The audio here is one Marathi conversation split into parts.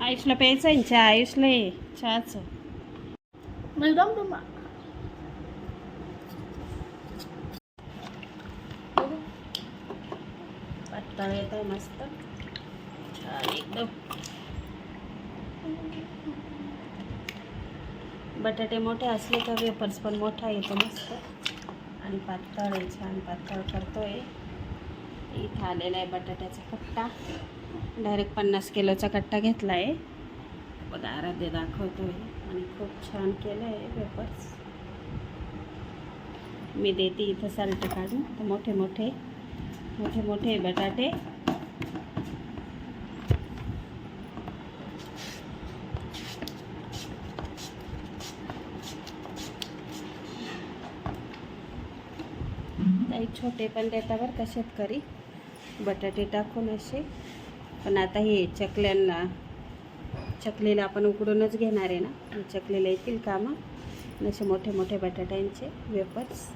आयुषला प्यायचं आहे चहा आयुषला आहे चहाचं. पातळ येत मस्त. एकदम. बटाटे मोठे असले का वेपर्स पण मोठा येतो मस्त. आणि पातळ आहे छान पातळ करतोय. इथं आलेला आहे बटाट्याचा कट्टा डायरेक्ट पन्नास किलोचा कट्टा घेतला आहे बघा आराध्य आहे आणि खूप छान केलं आहे पेपर्स. मी देते इथं साल्ट काढून. तर मोठे मोठे मोठे मोठे बटाटे. काही छोटे पण देता बरं का शेतकरी? बटाटे टाकून असे. पण आता हे चकल्यांना चकलीला आपण उकडूनच घेणार आहे ना. चकलेला चकलीला येतील कामं. असे मोठे मोठे बटाट्यांचे वेपर्स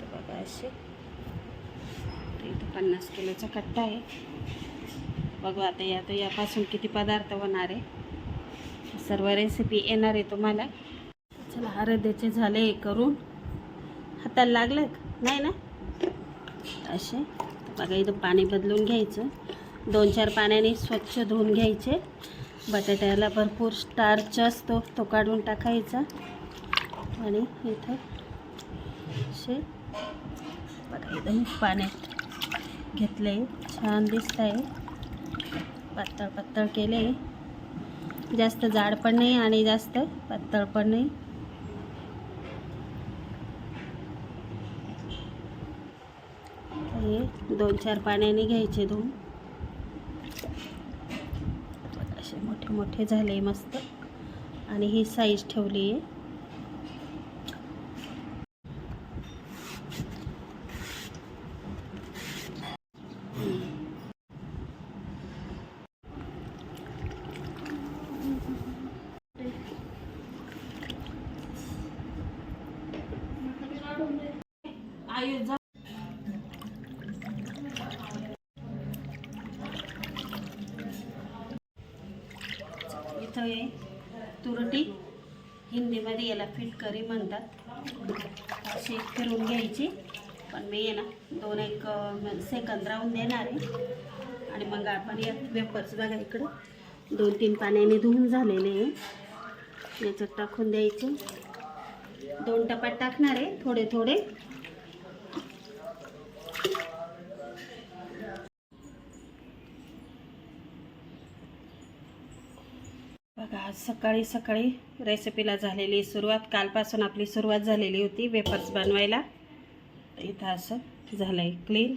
तर बघा असे. इथं पन्नास किलोचा कट्टा आहे. बघू आता या तर यापासून किती पदार्थ होणार आहे. सर्व रेसिपी येणार आहे तुम्हाला. चला हरद्याचे झाले करून. हाताला लागलं का? नाही ना? असे. बघा इथं पाणी बदलून घ्यायचं. दोन चार पाण्याने स्वच्छ धुवून घ्यायचे. बटाट्याला भरपूर स्टार्च असतो तो काढून टाकायचा. आणि इथं असे बघा एकदम पाण्यात घेतले. छान दिसत आहे पातळ पातळ केले. जास्त जाड पण नाही आणि जास्त पातळ पण नाही. हे दोन चार पाण्याने घ्यायचे धुवून बघा, असे मोठे मोठे झाले मस्त. आणि ही साईज ठेवली आहे. आयुष जा तुरटी हिंदीमध्ये याला फिटकरी म्हणतात. अशी फिरून घ्यायची. पण मी ना दोन एक सेकंद राहून देणार आहे. आणि मग आपण या वेपर्स बघा इकडं. दोन तीन पाण्याने धुवून झालेले आहे. याच्यात टाकून द्यायचे. दोन टपात टाकणार आहे. थोडे थोडे. बघा आज सकाळी सकाळी रेसिपीला झालेली सुरुवात कालपासून आपली सुरुवात झालेली होती वेपर्स बनवायला. इथं असं झालं आहे क्लीन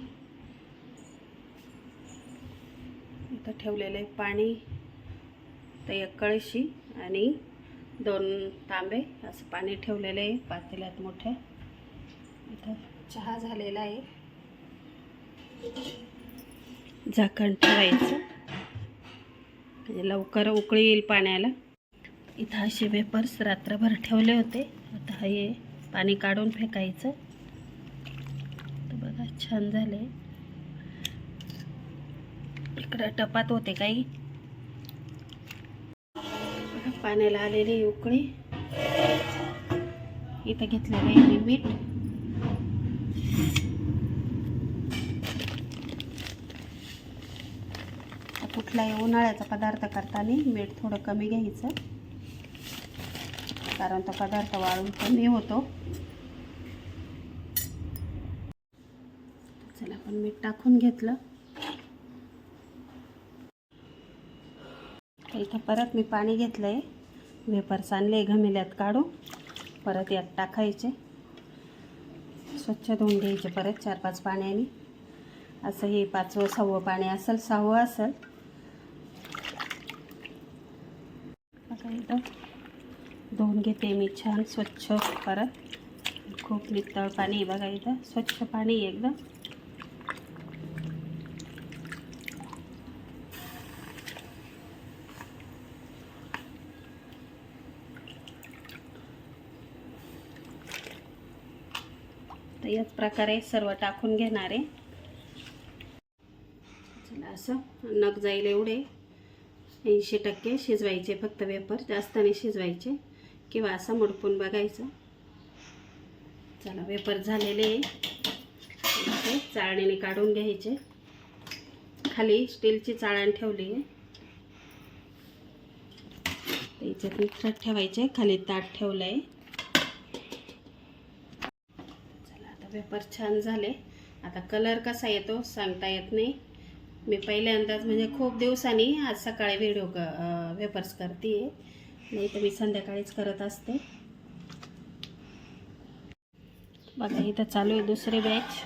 इथं ठेवलेलं आहे पाणी तर एक कळशी आणि दोन तांबे असं पाणी ठेवलेलं आहे पातेल्यात मोठ्या. इथं चहा झालेला आहे. झाकण ठेवायचं. म्हणजे लवकर उकळी येईल पाण्याला. इथं असे वेपर्स रात्रभर ठेवले होते. आता हे पाणी काढून फेकायचं. तर बघा छान झाले इकडं टपात होते काही. पाण्याला आलेली उकळी. इथं घेतलेलं आहे मी मीठ. कुठलाही उन्हाळ्याचा पदार्थ करताना मीठ थोडं कमी घ्यायचं. कारण तो पदार्थ वाळून कमी होतो. चला आपण मीठ टाकून घेतलं. इथं परत मी पाणी घेतलं आहे वेपर्स आणले घमेल्यात काढू. परत यात टाकायचे. स्वच्छ धुवून घ्यायचे परत चार पाच पाण्याने. असं हे पाचवं सहावं पाणी असेल सहावं असेल. आता धुवून घेते मी छान स्वच्छ परत. खूप नितळ पाणी आहे बघा इथं. स्वच्छ पाणी आहे एकदम. तर याच प्रकारे सर्व टाकून घेणार आहे. असं नग जाईल एवढे. ऐंशी टक्के शिजवायचे फक्त वेपर जास्त नाही शिजवायचे. किंवा असं मुडपून बघायचं. चला वेपर झालेले असे चाळणीने काढून घ्यायचे. खाली स्टीलची चाळण ठेवली आहे. त्याच्यात मिक्सर ठेवायचे. खाली ताट ठेवलं आहे चला आता वेपर छान झाले. आता कलर कसा येतो सांगता येत नाही. मी पहिल्यांदाच म्हणजे खूप दिवसांनी आज सकाळी व्हिडिओ क वेपर्स करते नाही तर मी संध्याकाळीच करत असते. बघा इथं चालू आहे दुसरी बॅच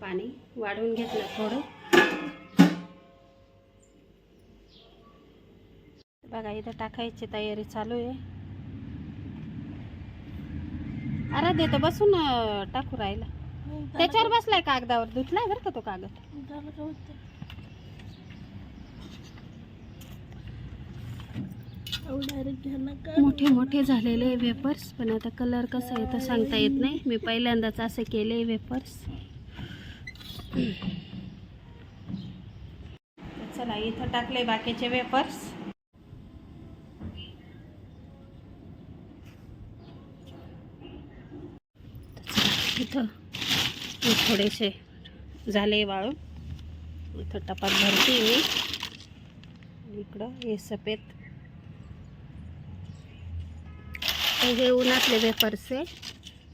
पाणी वाढवून घेतलं थोडं. बघा इथं टाकायची तयारी चालू आहे. अरे देतो बसून टाकू राहिला. त्याच्यावर बसलाय कागदावर. धुतलाय बरं का तो कागद? मोठे मोठे झालेले वेपर्स पण आता कलर कसा आहे तर सांगता येत नाही. मी पहिल्यांदाच असे केले वेपर्स चला इथं टाकले बाकीचे वेपर्स इथं थोडेसे झाले वाळून. इथं टपात भरते मी. इकडं हे सफेद. हे उन्हातले वेपर्स आहे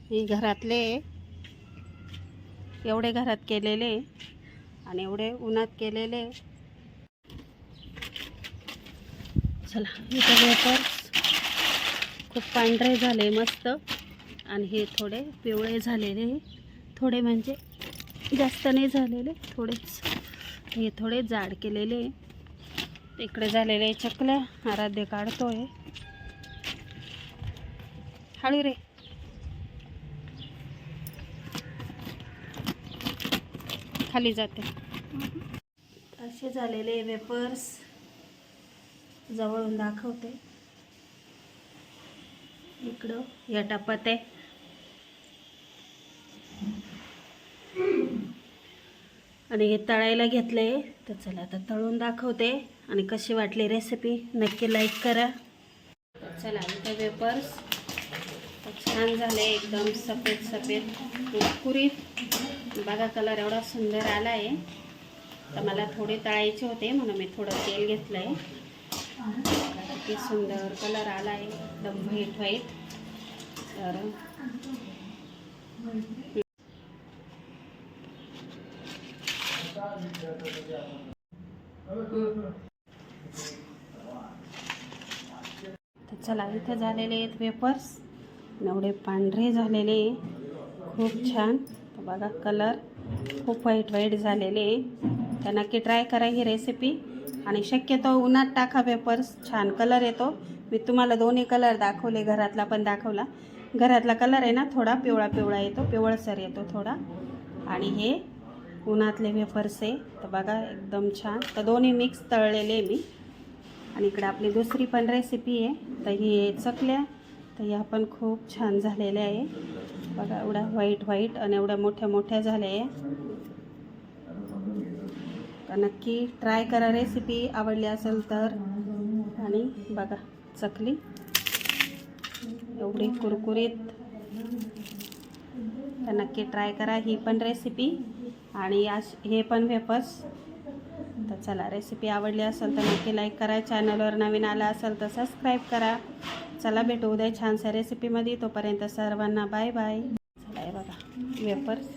हे घरातले एवढे घरात केलेले आणि एवढे उन्हात केलेले चला इथं वेपर्स खूप पांढरे झाले मस्त. आणि हे थोडे पिवळे झालेले थोडे म्हणजे जास्त नाही झालेले थोडेच. हे थोडे जाड केलेले इकडे झालेले चकल्या. आराध्य काढतोय. हळू रे. खाली जाते. असे झालेले वेपर्स. जवळून दाखवते. इकडं या टपात. आहे आणि हे तळायला घेतलं. आहे तर चला आता तळून दाखवते आणि कशी वाटली रेसिपी नक्की लाईक करा. चला इथं वेपर्स छान झाले एकदम सफेद सफेद कुरकुरीत. बघा कलर एवढा सुंदर आला आहे तर मला थोडे तळायचे होते म्हणून मी थोडं तेल घेतलं आहे किती सुंदर कलर आला आहे एकदम व्हाईट व्हाईट तर तर चला इथे झालेले आहेत वेपर्स एवढे पांढरे झालेले खूप छान. बघा कलर खूप वाईट वाईट झालेले तर नक्की ट्राय करा ही रेसिपी आणि शक्यतो उन्हात टाका वेपर्स छान कलर येतो. मी तुम्हाला दोन्ही कलर दाखवले घरातला पण दाखवला. घरातला कलर आहे ना थोडा पिवळा पिवळा येतो. पिवळसर येतो थोडा. आणि हे उन्हातले वेफर्स आहे. तर बघा एकदम छान. तर दोन्ही मिक्स तळलेले मी. आणि इकडे आपली दुसरी पण रेसिपी आहे. तर ही चकल्या. तर ह्या पण खूप छान झालेल्या आहे. बघा एवढ्या व्हाईट व्हाईट आणि एवढ्या मोठ्या मोठ्या झाल्या आहे. तर नक्की ट्राय करा रेसिपी आवडली असेल तर. आणि बघा चकली. एवढी कुरकुरीत. तर नक्की ट्राय करा ही पण रेसिपी आणि अश हे पण वेफर्स तर चला रेसिपी आवडली असेल तर नक्की लाईक करा. चॅनलवर नवीन आला असेल तर सबस्क्राईब करा. चला भेटू उद्या छानशा रेसिपीमध्ये तोपर्यंत सर्वांना बाय बाय चला हे बघा वेफर्स